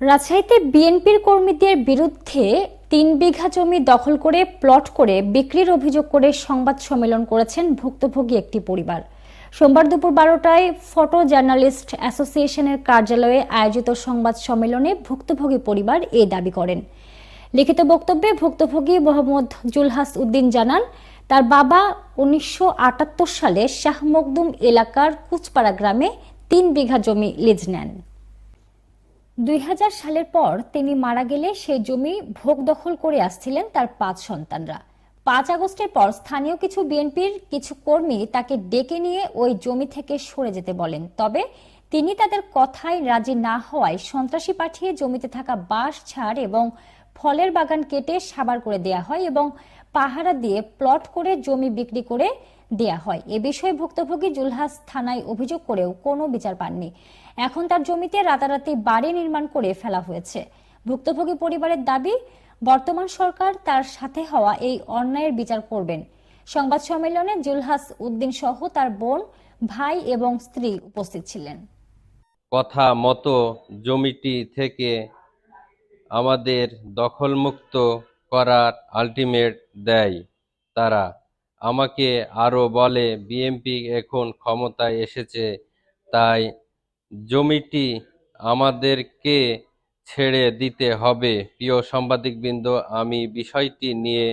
রাজশাহীতে বিএনপির কর্মীদের বিরুদ্ধে তিন বিঘা জমি দখল করে প্লট করে বিক্রির অভিযোগ করে সংবাদ সম্মেলন করেছেন ভুক্তভোগী একটি পরিবার। সোমবার দুপুর বারোটায় ফটো জার্নালিস্ট অ্যাসোসিয়েশনের কার্যালয়ে আয়োজিত সংবাদ সম্মেলনে ভুক্তভোগী পরিবার এ দাবি করেন। লিখিত বক্তব্যে ভুক্তভোগী মোহাম্মদ জুলহাস উদ্দিন জানান, তার বাবা উনিশশো আটাত্তর সালে শাহ মকদুম এলাকার কুচপাড়া গ্রামে তিন বিঘা জমি লিজ নেন। দুই হাজার সালের পর তিনি মারা গেলে সেই জমি ভোগ দখল করে আসছিলেন তার পাঁচ সন্তানরা। পাঁচ আগস্টের পর স্থানীয় কিছু বিএনপির কিছু কর্মী তাকে ডেকে নিয়ে ওই জমি থেকে সরে যেতে বলেন। তবে তিনি তাদের কথায় রাজি না হওয়ায় সন্ত্রাসী পাঠিয়ে জমিতে থাকা বাঁশ, ছাড় এবং ফলের বাগান কেটে সাবার করে দেয়া হয় এবং পাহারা দিয়ে প্লট করে জমি বিক্রি করে দেয়া হয়। এ বিষয়ে ভুক্তভোগী জুলহাস থানায় অভিযোগ করেও কোনো বিচার পাননি। এখন তার জমিতে রাতারাতি বাড়ি নির্মাণ করে ফেলা হয়েছে। ভুক্তভোগী পরিবারের দাবি, বর্তমান সরকার তার সাথে হওয়া এই অন্যায়ের বিচার করবেন। সংবাদ সম্মেলনে জুলহাস উদ্দিন সহ তার বোন, ভাই এবং স্ত্রী উপস্থিত ছিলেন। কথা মতো জমিটি থেকে আমাদের দখলমুক্ত করার আলটিমেট দেয় তারা। আমাকে আরও বলে বিএমপি এখন ক্ষমতায় এসেছে, তাই জমিটি আমাদেরকে ছেড়ে দিতে হবে। প্রিয় সাংবাদিকবৃন্দ, আমি বিষয়টি নিয়ে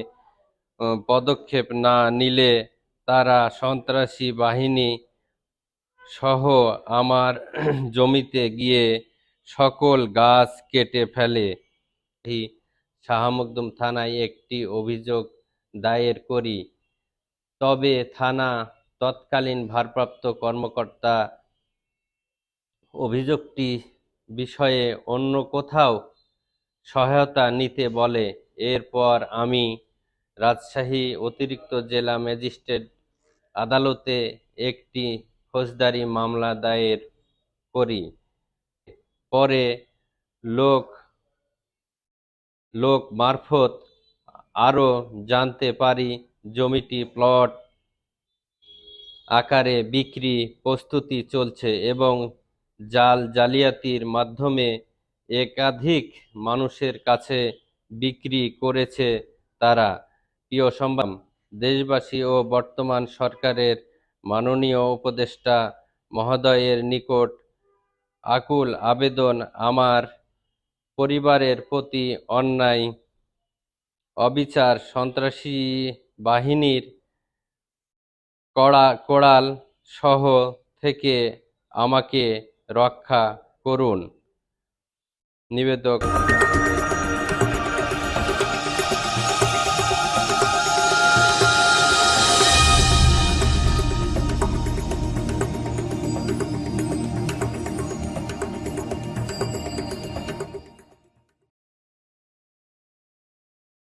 পদক্ষেপ না নিলে তারা সন্ত্রাসী বাহিনী সহ আমার জমিতে গিয়ে সকল গাছ কেটে ফেলে। শাহমকদুম থানায় একটি অভিযোগ দায়ের করি। তবে থানা তৎকালীন ভারপ্রাপ্ত কর্মকর্তা অভিযোগটি বিষয়ে অন্য কোথাও সহায়তা নিতে বলে। এরপর আমি রাজশাহী অতিরিক্ত জেলা ম্যাজিস্ট্রেট আদালতে একটি ফৌজদারি মামলা দায়ের করি। পরে লোক লোক মারফত আরও জানতে পারি জমিটি প্লট আকারে বিক্রি প্রস্তুতি চলছে এবং জাল জালিয়াতির মাধ্যমে একাধিক মানুষের কাছে বিক্রি করেছে তারা। প্রিয় সংবাদ দেশবাসী ও বর্তমান সরকারের মাননীয় উপদেষ্টা মহোদয়ের নিকট আকুল আবেদন আমার পরিবারের প্রতি অন্যায় অবিচার সন্ত্রাসী বাহিনীর কড়া কোড়াল সহ থেকে আমাকে রক্ষা করুন। নিবেদক